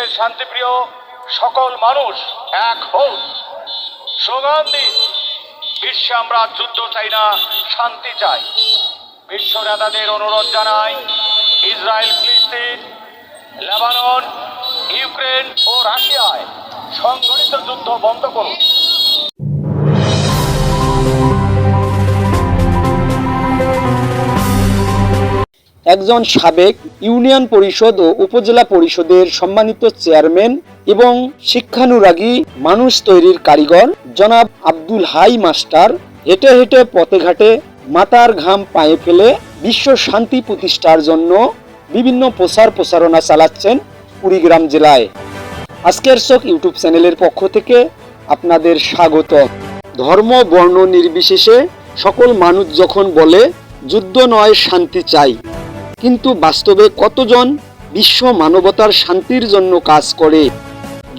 বিশ্বের শান্তিপ্রিয় সকল মানুষ এক হোক স্লোগান দিন বিশ্বে আমরা যুদ্ধ চাই না, শান্তি চাই। বিশ্ব নেতাদের অনুরোধ জানাই, ইসরায়েল, ফিলিস্তিন, লেবানন, ইউক্রেন ও রাশিয়ায় সংঘটিত যুদ্ধ বন্ধ করুন। একজন সাবেক ইউনিয়ন পরিষদ ও উপজেলা পরিষদের সম্মানিত চেয়ারম্যান এবং শিক্ষানুরাগী মানুষ তৈরির কারিগর জনাব আব্দুল হাই মাস্টার হেঁটে হেঁটে পথে ঘাটে মাতার ঘাম পায়ে ফেলে বিশ্ব শান্তি প্রতিষ্ঠার জন্য বিভিন্ন প্রচার প্রচারণা চালাচ্ছেন কুড়িগ্রাম জেলায়। আজকের চোখ ইউটিউব চ্যানেলের পক্ষ থেকে আপনাদের স্বাগত। ধর্ম, বর্ণ নির্বিশেষে সকল মানুষ যখন বলে, যুদ্ধ নয়, শান্তি চাই। কিন্তু বাস্তবে কতজন বিশ্ব মানবতার শান্তির জন্য কাজ করে?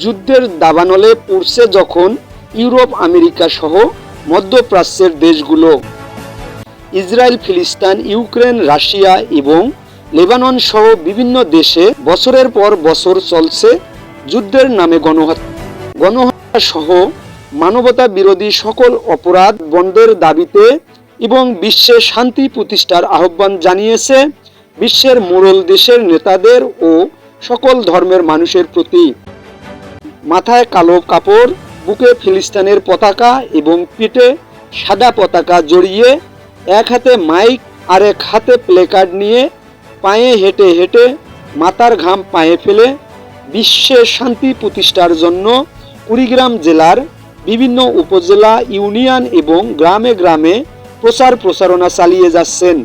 যুদ্ধের দাবানলে পড়ছে যখন ইউরোপ, আমেরিকা সহ মধ্যপ্রাচ্যের দেশগুলো। ইসরায়েল, ফিলিস্তিন, ইউক্রেন, রাশিয়া এবং লেবানন সহ বিভিন্ন দেশে বছরের পর বছর চলছে যুদ্ধের নামে গণহত্যা। গণহত্যা সহ মানবতা বিরোধী সকল অপরাধ বন্ধের দাবিতে এবং বিশ্বে শান্তি প্রতিষ্ঠার আহ্বান জানিয়েছে বিশ্বের মোড়ল দেশের নেতাদের ও সকল ধর্মের মানুষের প্রতি। মাথায় কালো কাপড়, বুকে ফিলিস্তিনের পতাকা এবং পিঠে সাদা পতাকা জড়িয়ে এক হাতে মাইক আর এক হাতে প্লেকার্ড নিয়ে পায়ে হেঁটে হেঁটে মাথার ঘাম পায়ে ফেলে বিশ্বের শান্তি প্রতিষ্ঠার জন্য কুড়িগ্রাম জেলার বিভিন্ন উপজেলা, ইউনিয়ন এবং গ্রামে গ্রামে প্রচার প্রচারণা চালিয়ে যাচ্ছেন।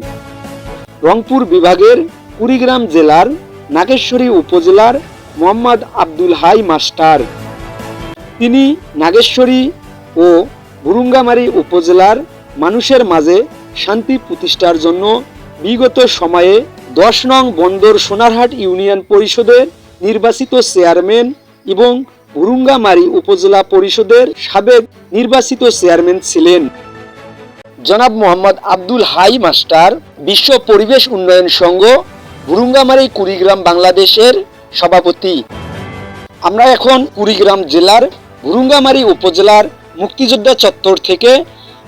রংপুর বিভাগের কুড়িগ্রাম জেলার নাগেশ্বরী উপজেলার মোহাম্মদ আব্দুল হাই মাস্টার। তিনি নাগেশ্বরী ও বুরুঙ্গামারি উপজেলার মানুষের মাঝে শান্তি প্রতিষ্ঠার জন্য বিগত সময়ে দশ নং বন্দর সোনারহাট ইউনিয়ন পরিষদের নির্বাচিত চেয়ারম্যান এবং বুরুঙ্গামারি উপজেলা পরিষদের সাবেক নির্বাচিত চেয়ারম্যান ছিলেন। জনাব মোহাম্মদ আব্দুল হাই মাস্টার, বিশ্ব পরিবেশ উন্নয়ন সংঘ বুরুঙ্গামারি কুড়িগ্রাম বাংলাদেশের সভাপতি। আমরা এখন কুড়িগ্রাম জেলার বুরুঙ্গামারি উপজেলার মুক্তিযোদ্ধা চত্বর থেকে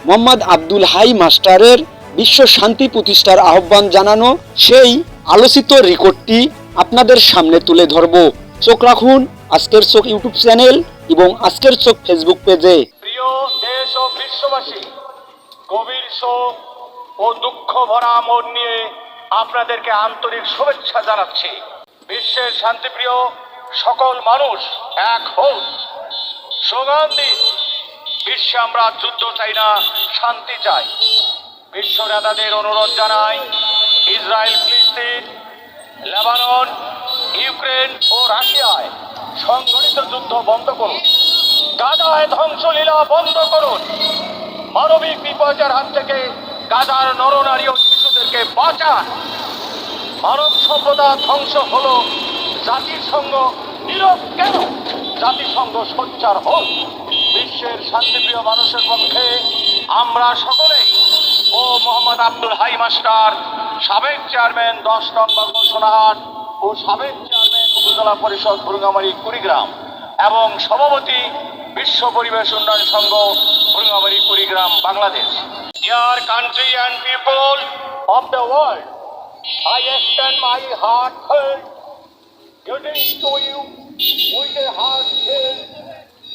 মোহাম্মদ আব্দুল হাই মাস্টারের বিশ্ব শান্তি প্রতিষ্ঠার আহ্বান জানানো সেই আলোচিত রেকর্ডটি আপনাদের সামনে তুলে ধরব। চোখ রাখুন আজকের চোখ ইউটিউব চ্যানেল এবং আজকের চোখ ফেসবুক পেজে। প্রিয় দেশ ও বিশ্ববাসী গভীর শোক ও দুঃখ ভরা মন নিয়ে আপনাদেরকে আন্তরিক শুভেচ্ছা জানাচ্ছি। বিশ্বের শান্তিপ্রিয় সকল মানুষ এক হোক স্লোগান বিশ্বে আমরা যুদ্ধ চাই না, শান্তি চাই। বিশ্ব নেতাদের অনুরোধ জানাই, ইসরায়েল, ফিলিস্তিন, লেবানন, ইউক্রেন ও রাশিয়ায় সংঘটিত যুদ্ধ বন্ধ করুন। গাজায় ধ্বংসলীলা বন্ধ করুন। মানবিক বিপর্যয়ের হাত থেকে গাজার নরনারী ও শিশুদেরকে বাঁচান। মানব সভ্যতা ধ্বংস হল জাতিসংঘ নীরব কেন? জাতিসংঘ সোচ্চার হোক বিশ্বের শান্তিপ্রিয় মানুষের পক্ষে আমরা সকলেই, ও মোহাম্মদ আব্দুল হাই মাস্টার, সাবেক চেয়ারম্যান, দশ নম্বর সোনাহাট ও সাবেক চেয়ারম্যান উপজেলা পরিষদ ভুরুঙ্গামারি, কুড়িগ্রাম এবং সভাপতি বিশ্ব পরিবেশ উন্নয়ন সংঘ Bhurungamari Kurigram Bangladesh dear country and people of the world I extend my heartfelt greetings to you with a heart filled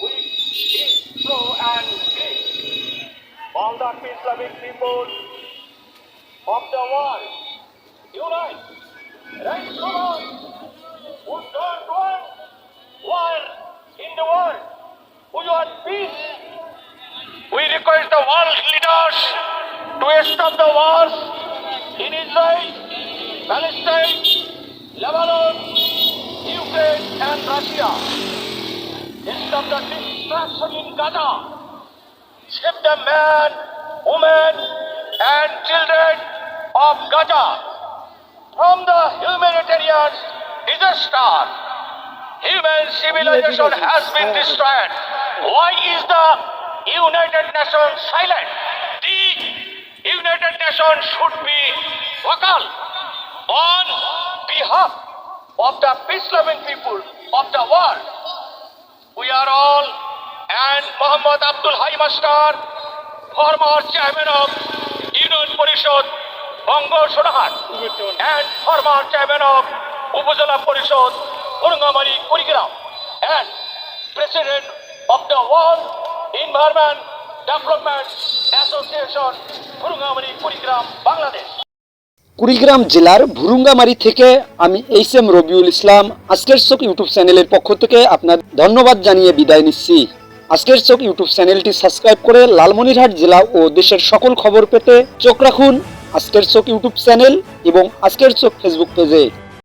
with and. All the peace-loving people of the world, right on, who don't in the world, who want peace. We request the world leaders to stop the wars in Israel, Palestine, Lebanon, Ukraine and Russia. Stop the destruction in Gaza. Save the men, women and children of Gaza from the humanitarian disaster. Human civilization has been destroyed. Why is the United Nation silent the United Nation should be vocal on behalf of the peace loving people of the world we are all and Mohammad Abdul Hai master former chairman of union Parishad Banga Sonahat and former chairman of Upazila Parishad Kurungamari Kurigram and president of the world Environment Development Association, Urungamari Kurigram, Bangladesh. Kurigram জেলার ভুরুঙ্গামারি থেকে আমি H M Rabiul Islam আজকের চোখ YouTube চ্যানেলের পক্ষ থেকে আপনার ধন্যবাদ জানিয়ে বিদায় নিচ্ছি আজকের চোখ ইউটিউব চ্যানেলটি সাবস্ক্রাইব করে লালমনিরহাট জেলা ও দেশের সকল খবর পেতে চোখ রাখুন আজকের চোখ ইউটিউব চ্যানেল এবং আজকের চোখ ফেসবুক পেজে